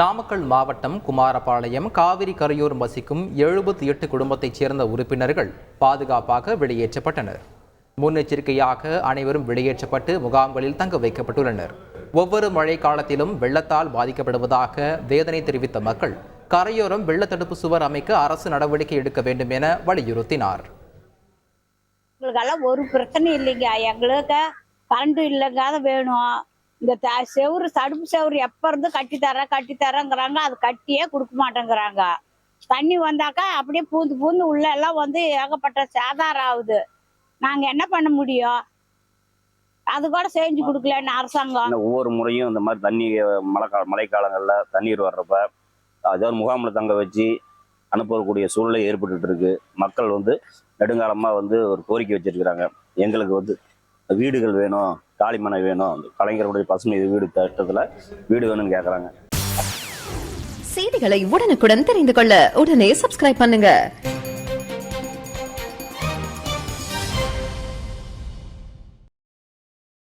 நாமக்கல் மாவட்டம் குமாரபாளையம் காவிரி கரையோரம் வசிக்கும் எழுபத்தி எட்டு குடும்பத்தைச் சேர்ந்த உறுப்பினர்கள் பாதுகாப்பாக வெளியேற்றப்பட்டனர். முன்னெச்சரிக்கையாக அனைவரும் வெளியேற்றப்பட்டு முகாம்களில் தங்க வைக்கப்பட்டுள்ளனர். ஒவ்வொரு மழை காலத்திலும் வெள்ளத்தால் பாதிக்கப்படுவதாக வேதனை தெரிவித்த மக்கள் கரையோரம் வெள்ளத்தடுப்பு சுவர் அமைக்க அரசு நடவடிக்கை எடுக்க வேண்டும் என வலியுறுத்தினார். எங்களுக்கெல்லாம் ஒரு பிரச்சனை இல்லைங்க. எங்களுக்கு கரண்ட் இல்லைங்க வேணும். இந்த த செவுரு தடுப்பு செவுரு எப்போ இருந்து கட்டி தரேன் கட்டி தரேங்கிறாங்க அது கட்டியே கொடுக்க மாட்டேங்கிறாங்க. தண்ணி வந்தாக்கா அப்படியே பூந்து பூந்து உள்ள எல்லாம் வந்து ஏகப்பட்ட சேதாரம் ஆகுது. நாங்கள் என்ன பண்ண முடியும்? அது கூட செஞ்சு கொடுக்கலன்னு அரசாங்கம். ஒவ்வொரு முறையும் இந்த மாதிரி தண்ணி மழைக்கால மழைக்காலங்களில் தண்ணீர் வர்றப்ப அதாவது முகாமில் தங்க வச்சு அனுப்பக்கூடிய சூழ்நிலை ஏற்பட்டு இருக்கு. மக்கள் வந்து நெடுங்காலமாக வந்து ஒரு கோரிக்கை வச்சிருக்கிறாங்க. எங்களுக்கு வந்து வீடுகள் வேணும். காலிமனை வேணும். கலைஞருடைய பசுமை வீடு திட்டத்தில் வீடு வேணும்னு கேட்குறாங்க செய்திகளை உடனுக்குடன் தெரிந்து கொள்ள உடனே சப்ஸ்கிரைப் பண்ணுங்க.